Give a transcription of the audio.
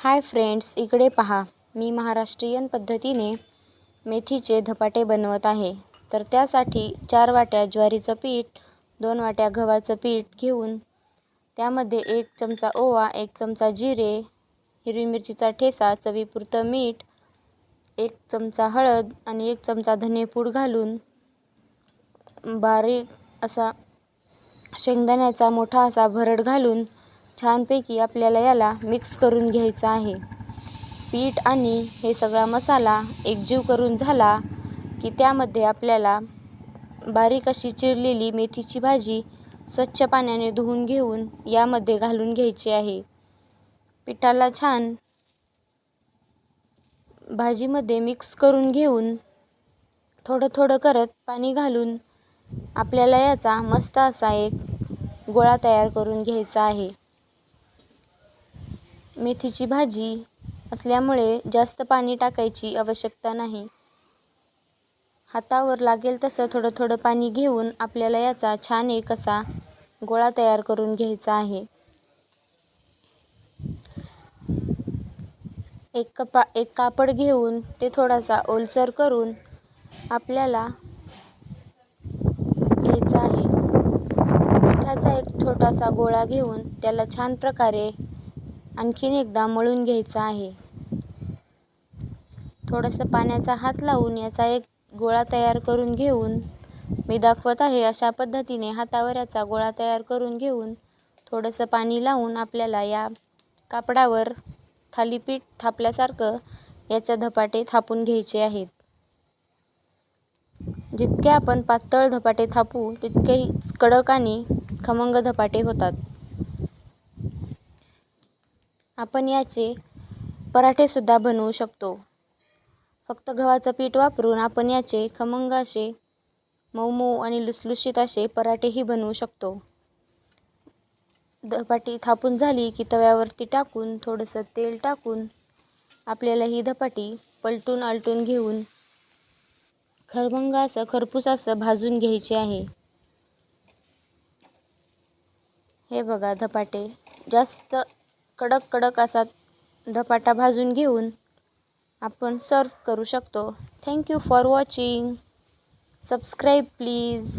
Hi friends इकडे पहा. मी महाराष्ट्रीयन पद्धतीने मेथीचे धपाटे बनवत आहे. तर त्यासाठी चार वाट्या ज्वारीचं पीठ दोन वाट्या गव्हाचं पीठ घेऊन त्यामध्ये एक चमचा ओवा एक चमचा जिरे हिरवी मिरचीचा ठेसा चवीपुरतं मीठ एक चमचा हळद आणि एक चमचा धनेपूड घालून बारीक असा शेंगदाण्याचा मोठा असा भरड घालून छानपैकी आपल्याला याला मिक्स करून घ्यायचं आहे. पीठ आणि हे सगळा मसाला एकजीव करून झाला की त्यामध्ये आपल्याला बारीक अशी चिरलेली मेथीची भाजी स्वच्छ पाण्याने धुवून घेऊन यामध्ये घालून घ्यायची आहे. पिठाला छान भाजीमध्ये मिक्स करून घेऊन थोडं थोडं करत पाणी घालून आपल्याला याचा मस्त असा एक गोळा तयार करून घ्यायचा आहे. मेथीची भाजी असल्यामुळे जास्त पाणी टाकायची आवश्यकता नाही. हातावर लागेल तसं थोडं थोडं पाणी घेऊन आपल्याला याचा छान एक असा गोळा तयार करून घ्यायचा आहे. एक कपा एक कापड घेऊन ते थोडासा ओलसर करून आपल्याला घ्यायचा आहे. पिठाचा एक छोटासा गोळा घेऊन त्याला छान प्रकारे आणखीन एकदा मळून घ्यायचा आहे. थोडंसं पाण्याचा हात लावून याचा एक गोळा तयार करून घेऊन मी दाखवत आहे अशा पद्धतीने हातावर याचा गोळा तयार करून घेऊन थोडंसं पाणी लावून आपल्याला या कापडावर थालीपीठ थापल्यासारखं याच्या धपाटे थापून घ्यायचे आहेत. जितके आपण पातळ धपाटे थापू तितके कडक आणि खमंग धपाटे होतात. आपण याचे पराठेसुद्धा बनवू शकतो. फक्त गव्हाचं पीठ वापरून आपण याचे खमंग असे मऊ मऊ आणि लुसलुशीत असे पराठेही बनवू शकतो. धपाटी थापून झाली की तव्यावरती टाकून थोडंसं तेल टाकून आपल्याला ही धपाटी पलटून आलटून घेऊन खरमंग असं खरपूस असं भाजून घ्यायचे आहे. हे बघा धपाटे जास्त कडक कडक असा धपाटा भाजून घेऊन आपण सर्व करू शकतो. Thank you for watching subscribe please